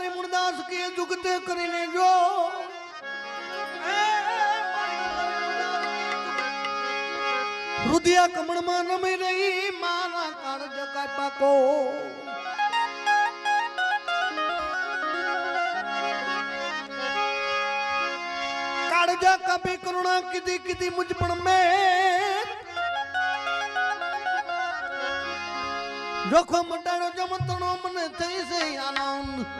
प्यारे मुड़दास की जुगते करने जो। रुदिया कमण मन में रही, मारा कर जगा पाको। जा कभी करुणा किधी किधी मुझपण में रखो मटारो जमतनो मन थी से आनंद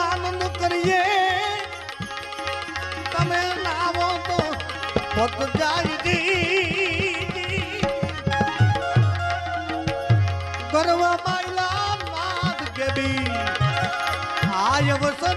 આનંદ કરીએ. તમે નાવો તો ભક્ત જાય ગરવા માયલા નાથ કેબી આ અવસર